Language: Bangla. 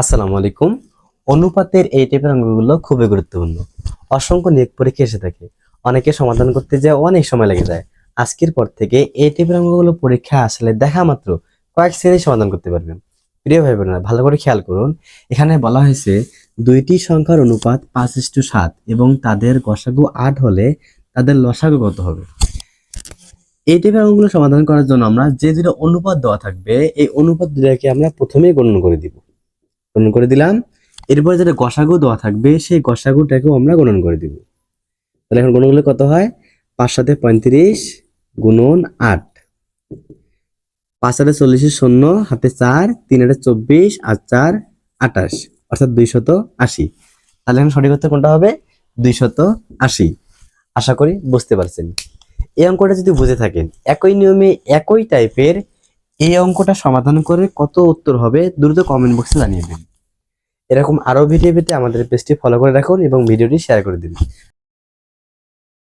আসসালামু আলাইকুম। অনুপাতের এই টাইপের অঙ্কগুলো খুবই গুরুত্বপূর্ণ। অসংখ্য নিয়োগ পরীক্ষা এসে থাকে। অনেকে সমাধান করতে যায় অনেক সময় লেগে যায়। আজকের পর থেকে এই টাইপের অঙ্কগুলো পরীক্ষা আসলে দেখা মাত্র কয়েক শ্রেণি সমাধান করতে পারবেন। প্রিয় ভাই বোনেরা ভালো করে খেয়াল করুন। এখানে বলা হয়েছে, দুইটি সংখ্যার অনুপাত পাঁচ ইস্টু সাত এবং তাদের গসাগু আট হলে তাদের লসাগু কত হবে? এই টাইপের অঙ্কগুলো সমাধান করার জন্য আমরা যে দুটো অনুপাত দেওয়া থাকবে, এই অনুপাত দুটাকে আমরা প্রথমেই গণন করে দিব। গণন করে দিলাম। এরপরে যেটা গসাগু দেওয়া থাকবে, সেই গসাগুটাকেও আমরা গণন করে দিব। তাহলে এখন গণন করলে কত হয়? পাঁচ সাথে পঁয়ত্রিশ গুণন আট। পাঁচ হাতে চল্লিশের শূন্য, হাতে চার, তিন হাতে চব্বিশ, আর চার আটাশ অর্থাৎ দুইশত আশি। তাহলে এখন সঠিক উত্তর কোনটা হবে? দুইশত আশি। আশা করি বুঝতে পারছেন। এই অঙ্কটা যদি বুঝে থাকেন, একই নিয়মে একই টাইপের এই অঙ্কটা সমাধান করে কত উত্তর হবে, দ্রুত কমেন্ট বক্সে জানিয়ে দিন। এরকম আরও ভিডিও পেতে আমাদের পেজটি ফলো করে রাখুন এবং ভিডিওটি শেয়ার করে দিন।